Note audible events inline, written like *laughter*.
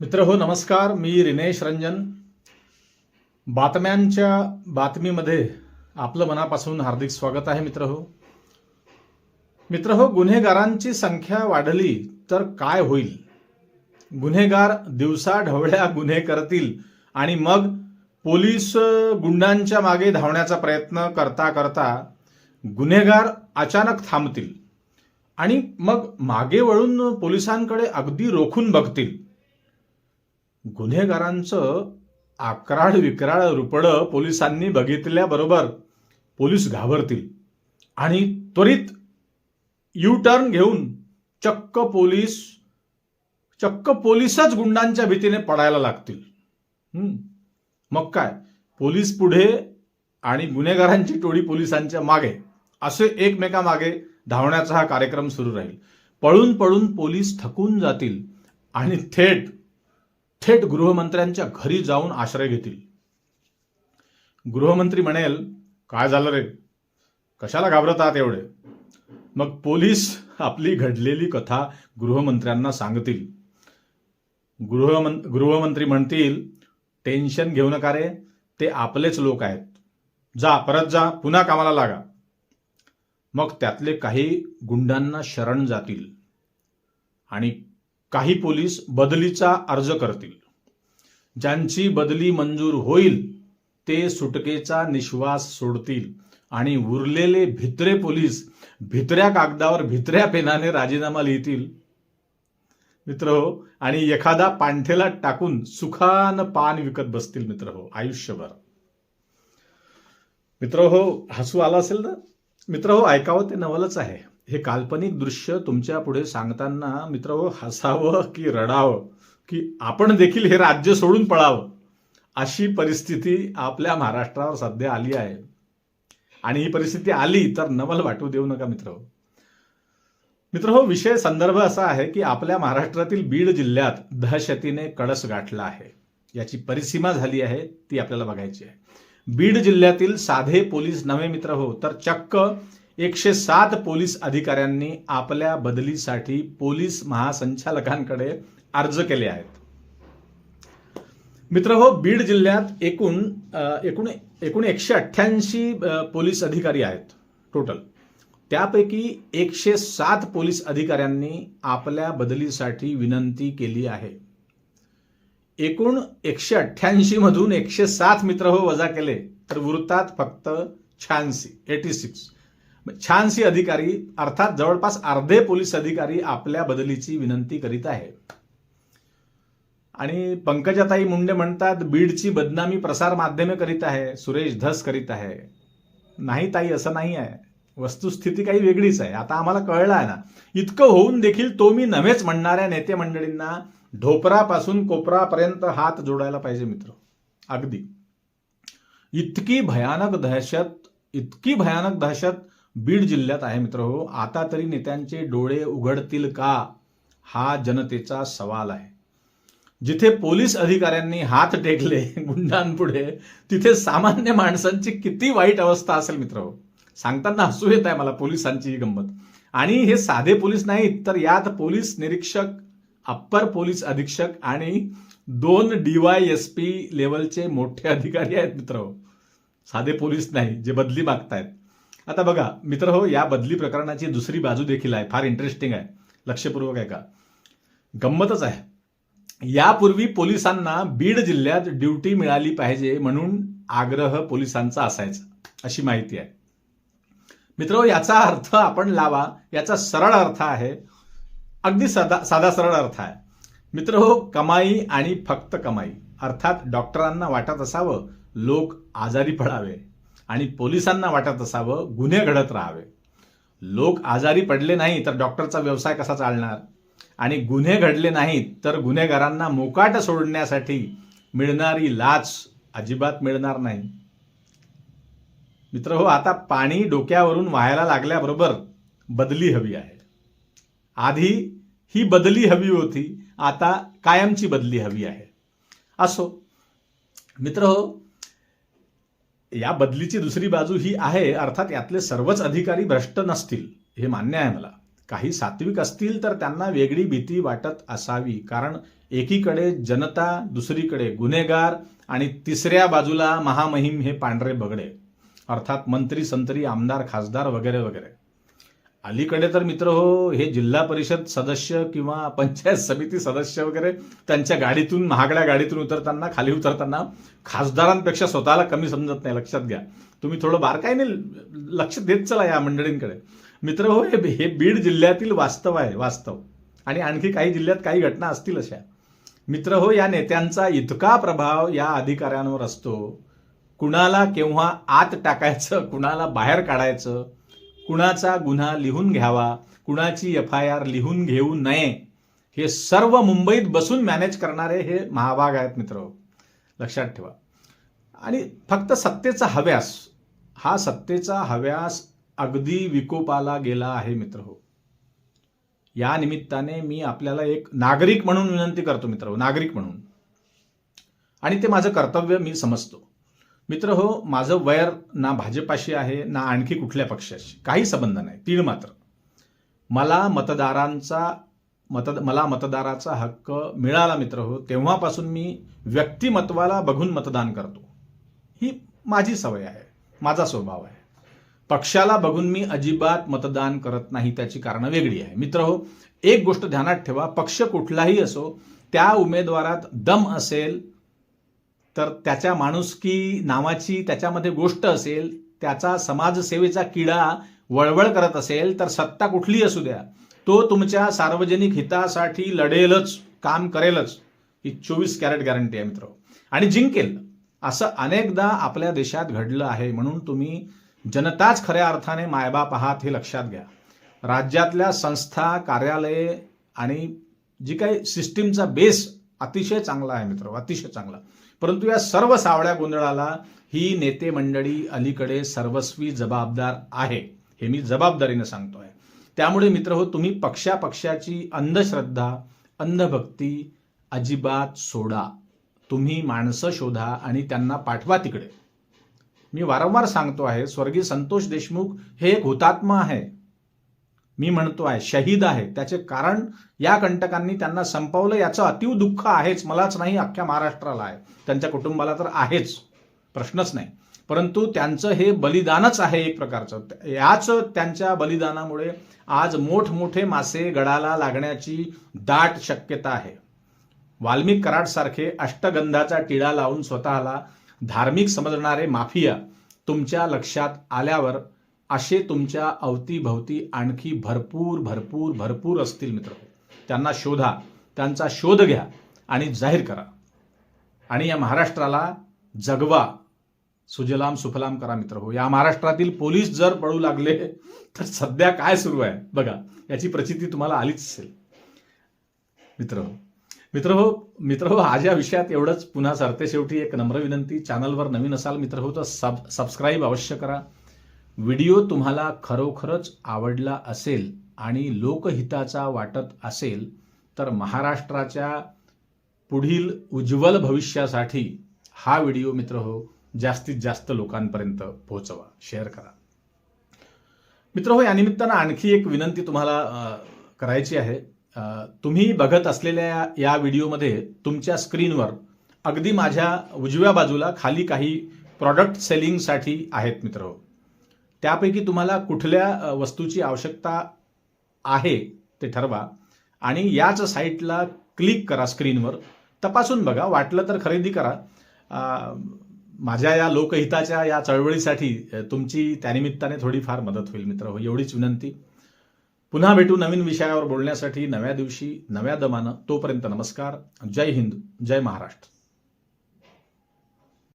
मित्र हो नमस्कार. मी रिनेश रंजन. बातम्यांच्या बातमीमध्ये आपलं मनापासून हार्दिक स्वागत आहे मित्र हो. मित्र हो गुन्हेगारांची संख्या वाढली तर काय होईल? गुन्हेगार दिवसा ढवळ्या गुन्हे करतील आणि मग पोलीस गुंडांच्या मागे धावण्याचा प्रयत्न करता करता गुन्हेगार अचानक थांबतील आणि मग मागे वळून पोलिसांकडे अगदी रोखून बघतील. गुन्हेगारांचं आकराळ विक्राळ रुपडं पोलिसांनी बघितल्याबरोबर पोलीस घाबरतील. आणि त्वरित यू टर्न घेऊन चक्क पोलीस चक्क पोलीसच गुंडांच्या भीतीने पडायला लागतील. मग काय? पोलीस पुढे आणि गुन्हेगारांची टोळी पोलिसांच्या मागे. असे एकमेकामागे धावण्याचा हा कार्यक्रम सुरू राहील. पळून पळून पोलीस थकून जातील आणि थेट थेट गृहमंत्र्यांच्या घरी जाऊन आश्रय घेतील. गृहमंत्री म्हणेल काय झालं रे? कशाला घाबरतात एवढे? मग पोलीस आपली घडलेली कथा गृहमंत्र्यांना सांगतील. गृहमं गृहमंत्री म्हणतील टेन्शन घेऊ नका रे ते आपलेच लोक आहेत. जा परत जा पुन्हा कामाला लागा. मग त्यातले काही गुंडांना शरण जातील. आणि काही पोलीस बदलीचा अर्ज करतील. ज्यांची बदली मंजूर होईल ते सुटकेचा निश्वास सोडतील आणि उरलेले भित्रे पोलीस भित्र्या कागदावर भित्र्या पेनाने राजीनामा लिहितील. मित्र हो आणि एखादा पांठेला टाकून सुखान पान विकत बसतील मित्र हो आयुष्यभर. मित्र हो हसू आला असेल ना? मित्र हो ऐकावं ते नवलच आहे. हे काल्पनिक दृश्य तुमच्यापुढे सांगताना मित्र हो हसावं की रडावं की आपण देखील हे राज्य सोडून पळावं अशी परिस्थिती आपल्या महाराष्ट्रावर सध्या आली आहे. आणि ही परिस्थिती आली तर नवल वाटू देऊ नका मित्र हो मित्र हो विषय संदर्भ असा आहे की आपल्या महाराष्ट्रातील बीड जिल्ह्यात दहशतीने कळस गाठला आहे. याची परिसीमा झाली आहे ती आपल्याला बघायची आहे. बीड जिल्ह्यातील साधे पोलीस नव्हे मित्र हो तर चक्क एकशे सात पोलीस अधिकाऱ्यांनी आपल्या बदलीसाठी पोलीस महासंचालकांकडे अर्ज केले आहेत. मित्र हो बीड जिल्ह्यात एकूण एकूण एकूण एकशे अठ्ठ्याऐंशी पोलीस अधिकारी आहेत टोटल त्यापैकी एकशे सात पोलीस अधिकाऱ्यांनी आपल्या बदलीसाठी विनंती केली आहे. एकूण एकशे अठ्ठ्याऐंशी मधून एकशे सात मित्र हो वजा केले तर वृत्तात फक्त शहाऐंशी एटी सिक्स छानशी अधिकारी अर्थात जवळपास अर्धे पोलीस अधिकारी आपल्या बदलीची विनंती करीत आहे आणि पंकजाताई मुंडे म्हणतात बीडची बदनामी प्रसार माध्यमे करीत आहे सुरेश धस करीत आहे. नाही ताई असं नाही आहे. वस्तुस्थिती काही वेगळीच आहे. आता आम्हाला कळलं आहे ना. इतकं होऊन देखील तो मी नव्हेच म्हणणाऱ्या नेते मंडळींना ढोपरापासून कोपरापर्यंत हात जोडायला पाहिजे मित्र. अगदी. इतकी भयानक दहशत इतकी भयानक दहशत बीड जिल्ह्यात आहे मित्र हो. आता तरी नेत्यांचे डोळे उघडतील का हा जनतेचा सवाल आहे. जिथे पोलीस अधिकाऱ्यांनी हात टेकले *laughs* गुंडांपुढे तिथे सामान्य माणसांची किती वाईट अवस्था असेल मित्र हो. सांगताना हसू येत आहे मला पोलिसांची ही गंमत. आणि हे साधे पोलीस नाहीत तर यात पोलीस निरीक्षक अप्पर पोलीस अधीक्षक आणि दोन डीवायएसपी लेवलचे मोठे अधिकारी आहेत मित्र हो. साधे पोलीस नाही जे बदली मागतायत. आता बघा मित्र हो या बदली प्रकरणाची दुसरी बाजू देखील आहे. फार इंटरेस्टिंग आहे. लक्षपूर्वक आहे का गंमतच आहे. यापूर्वी पोलिसांना बीड जिल्ह्यात ड्युटी मिळाली पाहिजे म्हणून आग्रह पोलिसांचा असायचा. अशी माहिती आहे. मित्र हो, याचा अर्थ आपण लावा. याचा सरळ अर्थ आहे. अगदी साधा साधा सरळ अर्थ आहे. मित्र हो कमाई आणि फक्त कमाई. अर्थात डॉक्टरांना वाटत असावं लोक आजारी पडावे. आणि पोलिसांना वाटत असावं गुन्हे घडत राहावे. लोक आजारी पडले नाही तर डॉक्टरचा व्यवसाय कसा चालणार? आणि गुन्हे घडले नाहीत तर गुन्हेगारांना मोकाट सोडण्यासाठी मिळणारी लाच अजिबात मिळणार नाही. मित्र हो आता पाणी डोक्यावरून व्हायला लागल्याबरोबर बदली हवी आहे. आधी ही बदली हवी होती आता कायमची बदली हवी आहे. असो. मित्र हो या बदलीची दुसरी बाजू ही आहे अर्थात यातले सर्वच अधिकारी भ्रष्ट नसतील हे मान्य आहे मला. काही सात्विक असतील तर त्यांना वेगळी भीती वाटत असावी कारण एकीकडे जनता दुसरीकडे गुन्हेगार आणि तिसऱ्या बाजूला महामहिम हे पांढरे बगडे. अर्थात मंत्री संत्री आमदार खासदार वगैरे वगैरे. अलीकडे तर मित्र हो हे जिल्हा परिषद सदस्य किंवा पंचायत समिती सदस्य वगैरे त्यांच्या गाडीतून महागड्या गाडीतून उतरताना खाली उतरताना खासदारांपेक्षा स्वतःला कमी समजत नाही. लक्षात घ्या. तुम्ही थोडं बारकाईने लक्ष देत चला या मंडळींकडे. मित्र हो हे बीड जिल्ह्यातील वास्तव आहे वास्तव. आणि आणखी काही जिल्ह्यात काही घटना असतील अशा. मित्र हो या नेत्यांचा इतका प्रभाव या अधिकाऱ्यांवर असतो. कुणाला केव्हा आत टाकायचं कुणाला बाहेर काढायचं कुणाचा गुन्हा लिहून घ्यावा कुणाची एफ आय आर लिहून घेऊ नये हे सर्व मुंबईत बसून मॅनेज करणारे हे महाभाग आहेत मित्र. लक्षात ठेवा. आणि फक्त सत्तेचा हव्यास हा सत्तेचा हव्यास अगदी विकोपाला गेला आहे मित्र हो. या निमित्ताने मी आपल्याला एक नागरिक म्हणून विनंती करतो मित्र हो, नागरिक म्हणून. आणि ते माझं कर्तव्य मी समजतो. मित्र हो माझं वयर ना भाजपाशी आहे ना आणखी कुठल्या पक्षाशी. काही संबंध नाही. तीळ मात्र. मला मतदारांचा मतद मला मतदाराचा हक्क मिळाला मित्र हो तेव्हापासून मी व्यक्तिमत्वाला बघून मतदान करतो. ही माझी सवय आहे. माझा स्वभाव आहे. पक्षाला बघून मी अजिबात मतदान करत नाही त्याची कारणं वेगळी आहे. मित्र हो एक गोष्ट ध्यानात ठेवा. पक्ष कुठलाही असो त्या उमेदवारात दम असेल तर त्याच्या माणुसकी नावाची त्याच्यामध्ये गोष्ट असेल त्याचा समाजसेवेचा किडा वळवळ करत असेल तर सत्ता कुठली असू द्या. तो तुमच्या सार्वजनिक हितासाठी लढेलच काम करेलच. ही चोवीस कॅरेट गॅरंटी आहे मित्र. आणि जिंकेल. असं अनेकदा आपल्या देशात घडलं आहे म्हणून तुम्ही जनताच खऱ्या अर्थाने मायबाप आहात हे लक्षात घ्या. राज्यातल्या संस्था कार्यालये आणि जी काही सिस्टीमचा बेस अतिशय चांगला आहे मित्र अतिशय चांगला. परंतु या सर्व सावळ्या गोंधळाला ही नेते मंडळी अलीकडे सर्वस्वी जबाबदार आहे हे मी जबाबदारीनं सांगतोय. त्यामुळे मित्र हो तुम्ही पक्षापक्षाची अंधश्रद्धा अंधभक्ती अजिबात सोडा. तुम्ही माणसं शोधा आणि त्यांना पाठवा तिकडे. मी वारंवार सांगतो आहे स्वर्गीय संतोष देशमुख हे एक हुतात्मा आहे. मी म्हणतो आहे शहीद आहे. त्याचे कारण या कंटकांनी त्यांना संपवलं. याचं अतीव दुःख आहेच. मलाच नाही अख्ख्या महाराष्ट्राला आहे. त्यांच्या कुटुंबाला तर आहेच. प्रश्नच नाही. परंतु त्यांचं हे बलिदानच आहे एक प्रकारचं. याच त्यांच्या बलिदानामुळे आज मोठमोठे मासे गडाला लागण्याची दाट शक्यता आहे. वाल्मिक कराडसारखे अष्टगंधाचा टिळा लावून स्वतःला धार्मिक समजणारे माफिया तुमच्या लक्षात आल्यावर असे तुमच्या अवतीभवती आणखी भरपूर भरपूर भरपूर असतील मित्र. त्यांना शोधा त्यांचा शोध घ्या आणि जाहीर करा. आणि या महाराष्ट्राला जगवा. सुजलाम सुफलाम करा मित्र. हो या महाराष्ट्रातील पोलीस जर पळू लागले तर सध्या काय सुरू आहे? बघा याची प्रचिती तुम्हाला आलीच असेल. मित्र हो मित्र हो मित्र हो आज या विषयात एवढंच. पुन्हा सरते शेवटी एक नम्र विनंती. चॅनलवर नवीन असाल मित्र हो तर सब सबस्क्राईब अवश्य करा. व्हिडिओ तुम्हाला खरोखरच आवडला असेल आणि लोकहिताचा वाटत असेल तर महाराष्ट्राच्या पुढील उज्ज्वल भविष्यासाठी हा व्हिडिओ मित्र हो जास्तीत जास्त लोकांपर्यंत पोहोचवा. शेअर करा. मित्र हो या निमित्तानं आणखी एक विनंती तुम्हाला करायची आहे. तुम्ही बघत असलेल्या या व्हिडिओमध्ये तुमच्या स्क्रीनवर अगदी माझ्या उजव्या बाजूला खाली काही प्रॉडक्ट सेलिंगसाठी आहेत मित्र हो. त्यापैकी तुम्हाला कुठल्या वस्तूची आवश्यकता आहे ते ठरवा. आणि याच साईटला क्लिक करा स्क्रीनवर. तपासून बघा वाटलं तर खरेदी करा. माझ्या या लोकहिताच्या या चळवळीसाठी तुमची त्यानिमित्ताने थोडीफार मदत होईल मित्र. हो एवढीच विनंती. पुन्हा भेटू नवीन विषयावर बोलण्यासाठी नव्या दिवशी नव्या दमानं. तोपर्यंत नमस्कार. जय हिंद जय महाराष्ट्र.